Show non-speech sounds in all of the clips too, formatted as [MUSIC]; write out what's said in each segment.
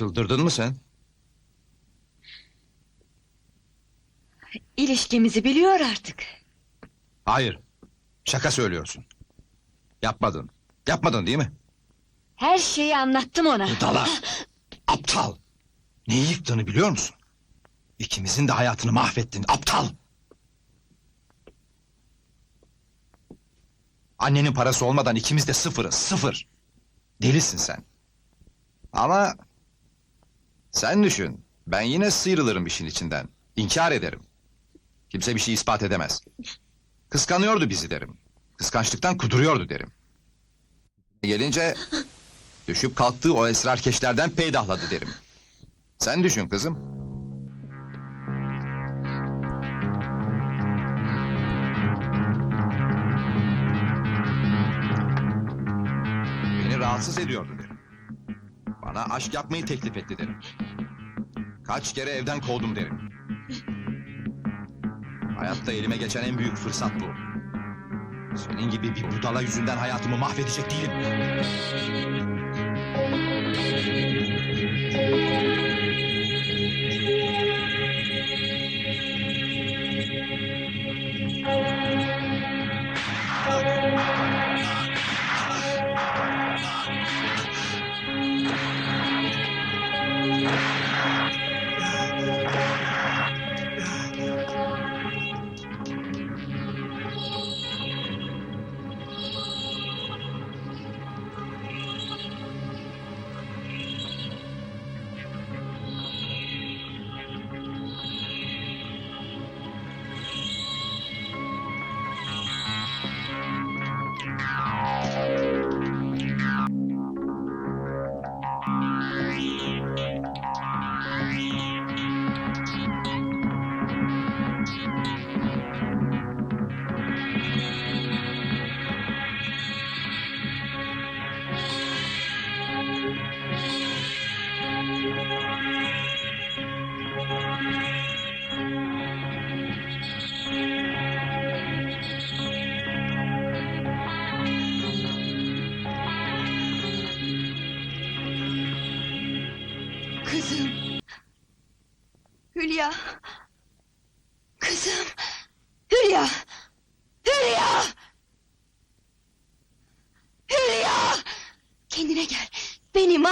Çıldırdın mı sen? İlişkimizi biliyor artık. Hayır. Şaka söylüyorsun. Yapmadın. Yapmadın değil mi? Her şeyi anlattım ona. Budala! [LAUGHS] Aptal! Neyi yıktığını biliyor musun? İkimizin de hayatını mahvettin. Aptal! Annenin parası olmadan ikimiz de sıfırız. Sıfır. Delisin sen. Ama... Sen düşün. Ben yine sıyrılırım işin içinden. İnkar ederim. Kimse bir şey ispat edemez. Kıskanıyordu bizi derim. Kıskançlıktan kuduruyordu derim. Gelince Düşüp kalktığı o esrarkeşlerden peydahladı derim. Sen düşün kızım. Beni rahatsız ediyordu. Bana aşk yapmayı teklif etti derim. Kaç kere evden kovdum derim. Hayatta elime geçen en büyük fırsat bu. Senin gibi bir budala yüzünden hayatımı mahvedecek değilim.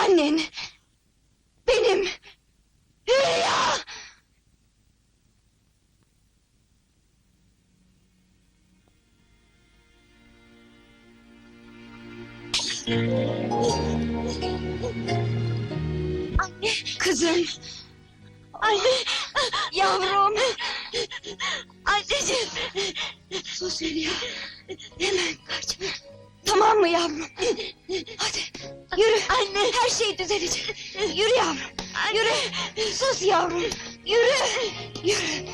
Annen. Benim. Hülya. Anne. Kızım. Anne. Yavrum. Anneciğim. Sus Hülya. Hemen kaç. Tamam mı yavrum? Hadi yürü. Anne. Her şey düzelecek. Yürü yavrum. Yürü. Sus yavrum. Yürü. Yürü.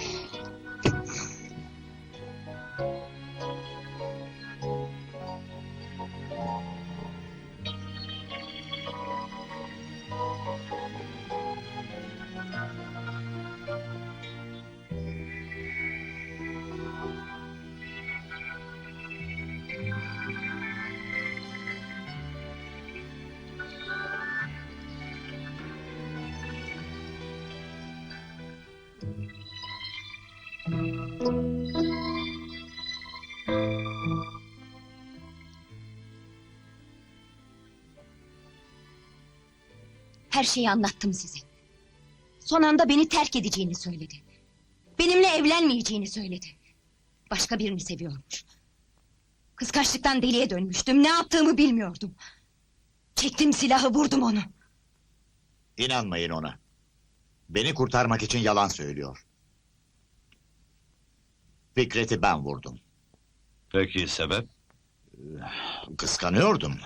Her şeyi anlattım size. Son anda beni terk edeceğini söyledi. Benimle evlenmeyeceğini söyledi. Başka birini seviyormuş. Kıskançlıktan deliye dönmüştüm. Ne yaptığımı bilmiyordum. Çektim silahı vurdum onu. İnanmayın ona. Beni kurtarmak için yalan söylüyor. Fikret'i ben vurdum. Peki sebep? Kıskanıyordum.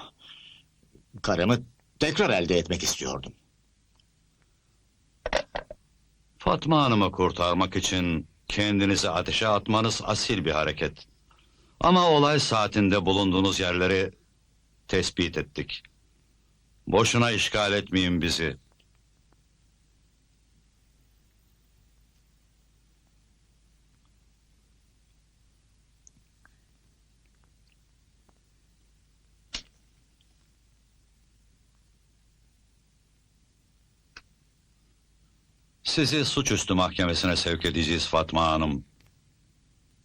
Karımı tekrar elde etmek istiyordum. Fatma Hanım'ı kurtarmak için kendinizi ateşe atmanız asil bir hareket. Ama olay saatinde bulunduğunuz yerleri tespit ettik. Boşuna işgal etmeyin bizi. Sizi suçüstü mahkemesine sevk edeceğiz Fatma Hanım.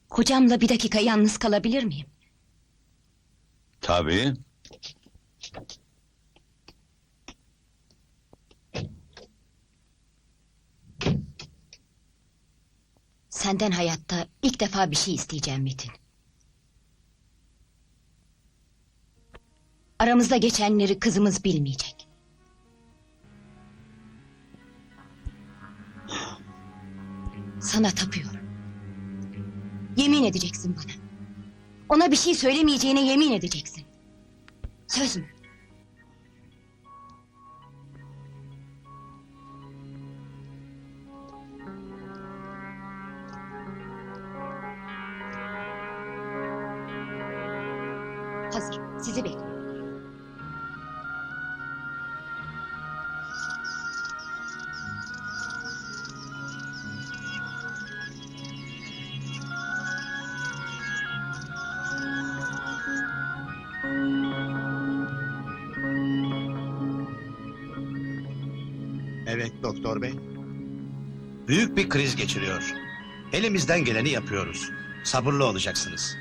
Kocamla bir dakika yalnız kalabilir miyim? Tabii. Senden hayatta ilk defa bir şey isteyeceğim Metin. Aramızda geçenleri kızımız bilmeyecek. Sana tapıyorum. Yemin edeceksin bana. Ona bir şey söylemeyeceğine yemin edeceksin. Söz mü? Hazır. Sizi bekliyorum. Evet doktor bey. Büyük bir kriz geçiriyor. Elimizden geleni yapıyoruz. Sabırlı olacaksınız.